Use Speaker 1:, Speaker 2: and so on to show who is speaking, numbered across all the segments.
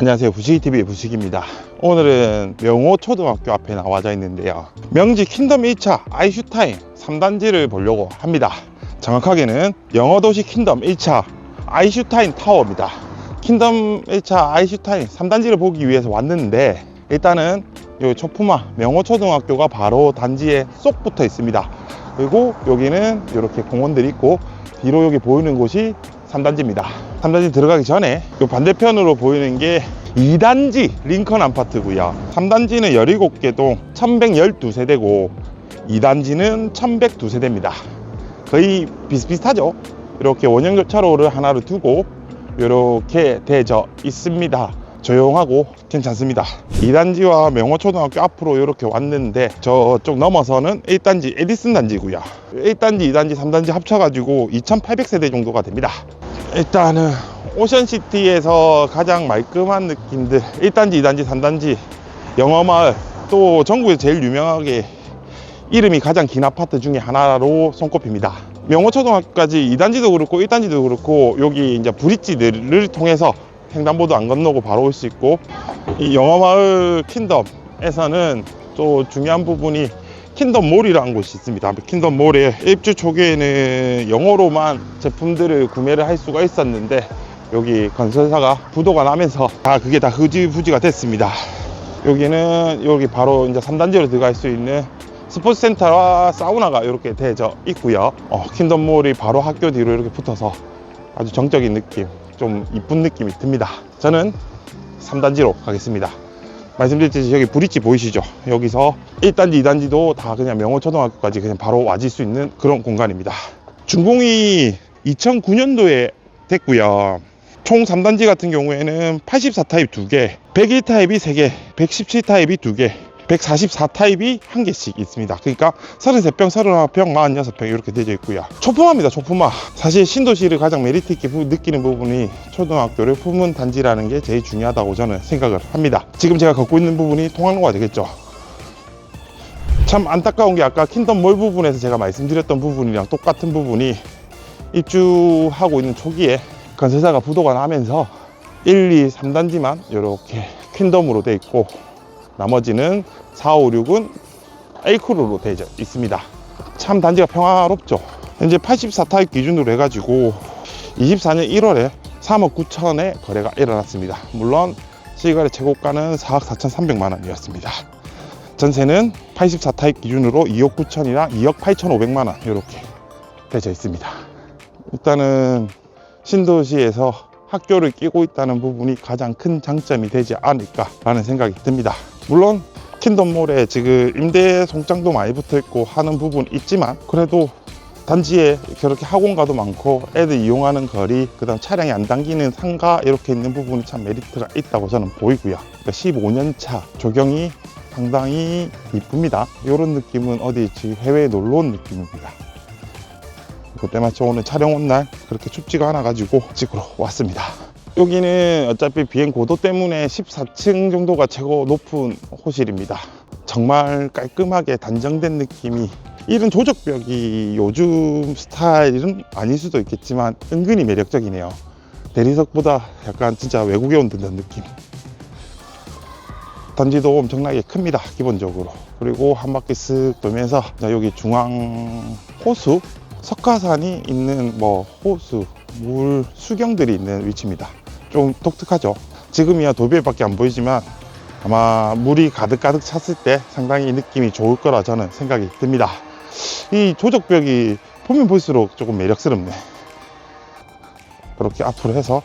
Speaker 1: 안녕하세요. 부식이TV의 부식입니다. 오늘은 명호초등학교 앞에 나와져 있는데요. 명지 킹덤 1차 아이슈타임 3단지를 보려고 합니다. 정확하게는 영어도시 킹덤 1차 아이슈타임 타워입니다. 킹덤 1차 아이슈타임 3단지를 보기 위해서 왔는데 일단은 요 초품화 명호초등학교가 바로 단지에 쏙 붙어 있습니다. 그리고 여기는 이렇게 공원들이 있고 뒤로 여기 보이는 곳이 3단지입니다. 3단지 들어가기 전에 이 반대편으로 보이는 게 2단지 링컨 아파트고요. 3단지는 17개 동 1112세대고 2단지는 1102세대입니다. 거의 비슷비슷하죠? 이렇게 원형 교차로를 하나를 두고 이렇게 되어 있습니다. 조용하고 괜찮습니다. 2단지와 명호초등학교 앞으로 이렇게 왔는데 저쪽 넘어서는 1단지 에디슨 단지고요. 1단지, 2단지, 3단지 합쳐가지고 2800세대 정도가 됩니다. 일단은 오션시티에서 가장 말끔한 느낌들 1단지, 2단지, 3단지 영어마을 또 전국에서 제일 유명하게 이름이 가장 긴 아파트 중에 하나로 손꼽힙니다. 명호초등학교까지 2단지도 그렇고 1단지도 그렇고 여기 이제 브릿지들을 통해서 횡단보도 안 건너고 바로 올 수 있고 이 영어마을 킹덤에서는 또 중요한 부분이 킹덤몰이라는 곳이 있습니다. 킹덤몰에 입주 초기에는 영어로만 제품들을 구매를 할 수가 있었는데 여기 건설사가 부도가 나면서 다 그게 다 흐지부지가 됐습니다. 여기는 여기 바로 이제 3단지로 들어갈 수 있는 스포츠 센터와 사우나가 이렇게 되어 있고요. 어, 킹덤몰이 바로 학교 뒤로 이렇게 붙어서 아주 정적인 느낌, 좀 이쁜 느낌이 듭니다. 저는 3단지로 가겠습니다. 말씀드렸듯이 여기 브릿지 보이시죠? 여기서 1단지, 2단지도 다 그냥 명호초등학교까지 그냥 바로 와질 수 있는 그런 공간입니다. 준공이 2009년도에 됐고요. 총 3단지 같은 경우에는 84타입 2개, 101타입이 3개, 117타입이 2개, 144타입이 한 개씩 있습니다. 그러니까 33평, 39평, 46평 이렇게 되어 있고요. 초품화입니다. 초품화. 사실 신도시를 가장 메리트 있게 부- 느끼는 부분이 초등학교를 품은 단지라는 게 제일 중요하다고 저는 생각을 합니다. 지금 제가 걷고 있는 부분이 통학로가 되겠죠. 참 안타까운 게 아까 킹덤몰 부분에서 제가 말씀드렸던 부분이랑 똑같은 부분이 입주하고 있는 초기에 건설사가 부도가 나면서 1, 2, 3단지만 이렇게 퀸덤으로 돼 있고 나머지는 4, 5, 6은 에이크로로 되어 있습니다. 참 단지가 평화롭죠. 현재 84타입 기준으로 해가지고 24년 1월에 3억 9천에 거래가 일어났습니다. 물론 시가의 최고가는 4억 4,300만 원이었습니다. 전세는 84타입 기준으로 2억 9천이나 2억 8,500만 원 이렇게 되어 있습니다. 일단은 신도시에서 학교를 끼고 있다는 부분이 가장 큰 장점이 되지 않을까라는 생각이 듭니다. 물론 킨덤몰에 지금 임대 송장도 많이 붙어 있고 하는 부분 있지만 그래도 단지에 저렇게 학원가도 많고 애들 이용하는 거리 그 다음 차량이 안 당기는 상가 이렇게 있는 부분이 참 메리트가 있다고 저는 보이고요. 그러니까 15년 차 조경이 상당히 이쁩니다. 이런 느낌은 어디 해외에 놀러 온 느낌입니다. 그때 마치 오늘 촬영 온 날 그렇게 춥지가 않아 가지고 찍으러 왔습니다. 여기는 어차피 비행 고도 때문에 14층 정도가 최고 높은 호실입니다. 정말 깔끔하게 단정된 느낌이 이런 조적벽이 요즘 스타일은 아닐 수도 있겠지만 은근히 매력적이네요. 대리석보다 약간 진짜 외국에 온 듯한 느낌. 단지도 엄청나게 큽니다. 기본적으로. 그리고 한 바퀴 쓱 돌면서 자, 여기 중앙 호수 석가산이 있는 뭐 호수 물 수경들이 있는 위치입니다. 좀 독특하죠. 지금이야 도비밖에 안 보이지만 아마 물이 가득가득 찼을 때 상당히 느낌이 좋을 거라 저는 생각이 듭니다. 이 조적벽이 보면 볼수록 조금 매력스럽네. 그렇게 앞으로 해서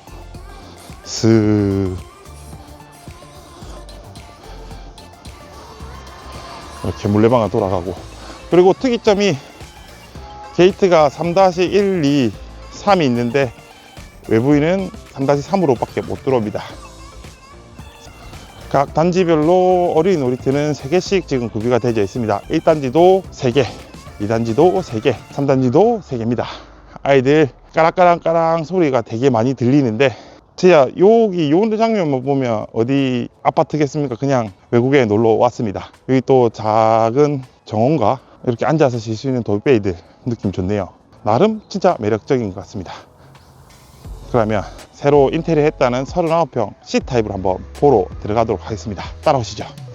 Speaker 1: 슥 이렇게 물레방아 돌아가고 그리고 특이점이 게이트가 3-1, 2, 3이 있는데 외부인은 3-3으로 밖에 못 들어옵니다. 각 단지별로 어린이 놀이터는 3개씩 지금 구비가 되어 있습니다. 1단지도 3개, 2단지도 3개, 3단지도 3개입니다. 아이들 까랑까랑까랑 소리가 되게 많이 들리는데 진짜 여기 요 장면만 보면 어디 아파트겠습니까? 그냥 외국에 놀러 왔습니다. 여기 또 작은 정원과 이렇게 앉아서 쉴 수 있는 돌베이들 느낌 좋네요. 나름 진짜 매력적인 것 같습니다. 그러면 새로 인테리어 했다는 39평 C타입을 한번 보러 들어가도록 하겠습니다. 따라오시죠.